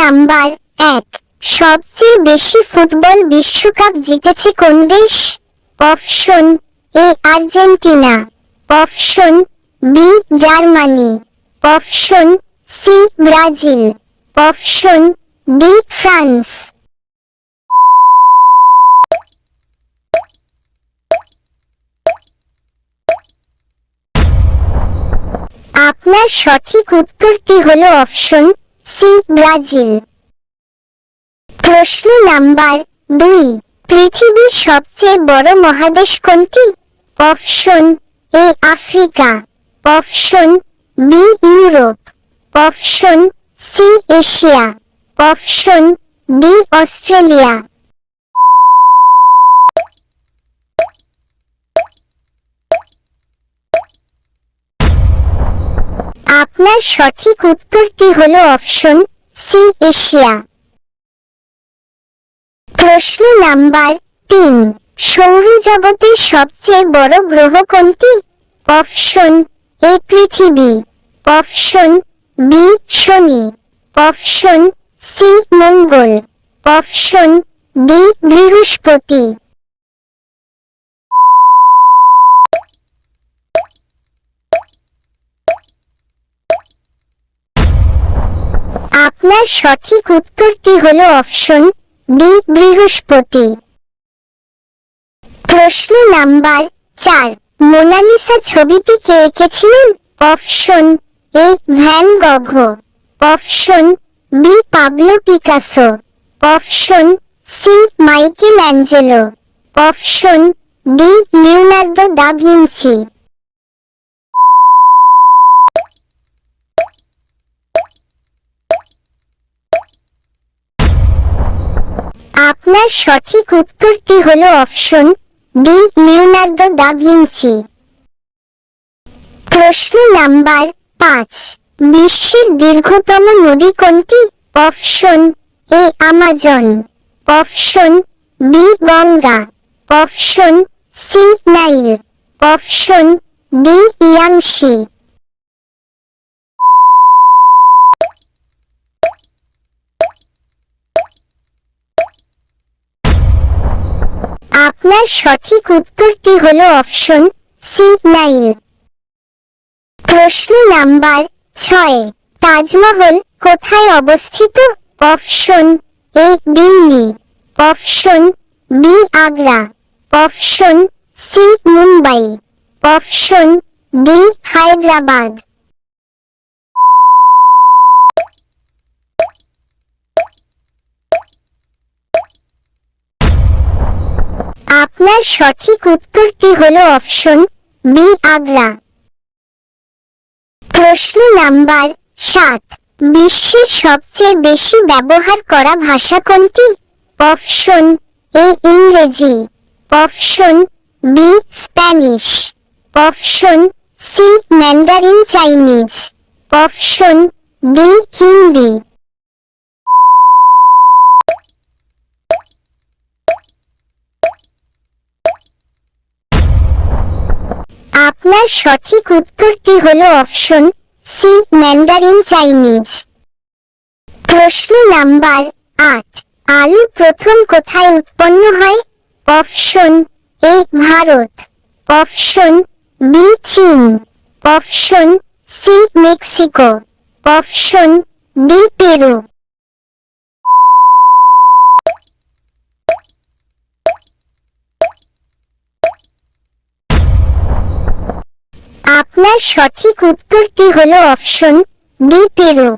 Number এক, সবচেয়ে বেশি ফুটবল বিশ্বকাপ জিতেছে কোন দেশ? Option A, Argentina. Option B, Germany. Option C, Brazil. Option D, France. আপনার সঠিক উত্তরটি হল অপশন সি ব্রাজিল প্রশ্ন নাম্বার দুই, পৃথিবীর সবচেয়ে বড় মহাদেশ কোনটি? Option A Africa. Option B Europe. Option C Asia. Option D Australia. আপনার সঠিক উত্তরটি হল অপশন সি, এশিয়া। প্রশ্ন নাম্বার তিন, সৌরজগতের সবচেয়ে বড় গ্রহ কোনটি? অপশন এ, পৃথিবী। অপশন বি, শনি। অপশন সি, মঙ্গল। অপশন ডি, বৃহস্পতি। আপনার সঠিক উত্তরটি হল অপশন ডি বৃহস্পতি। প্রশ্ন নাম্বার চার, মোনালিসা ছবিটি কে এঁকেছিলেন? Option A, van Gogh option B, Pablo Picasso. Option C, Michelangelo. Option D, Leonardo da Vinci আপনার সঠিক উত্তরটি হল option D, Leonardo da Vinci প্রশ্ন নাম্বার পাঁচ, বিশ্বের দীর্ঘতম নদী কোনটি? Option A, Amazon. Option B, Ganga. Option C, Nile. Option D Yangtze আপনার সঠিক উত্তরটি হল অপশন সি নাইল। প্রশ্ন নাম্বার ছয়, তাজমহল কোথায় অবস্থিত? Option A, Delhi. Option B, Agra. Option C, Mumbai. Option D, Hyderabad. আপনার সঠিক উত্তরটি হলো অপশন বি, আগ্রা। প্রশ্ন নাম্বার সাত। বিশ্বের সবচেয়ে বেশি ব্যবহার করা ভাষা কোনটি? অপশন এ, ইংরেজি। Option B, Spanish. Option C, Mandarin Chinese. Option D, Hindi. আপনার সঠিক উত্তরটি হল অপশন সি, ম্যান্ডারিন চাইনিজ। প্রশ্ন নাম্বার আট, আলু প্রথম কোথায় উৎপন্ন হয়? Option A, Bharat. Option B, চীন। Option C, Mexico. Option D, Peru. আপনার সঠিক উত্তরটি হলো অপশন ডি পেরু।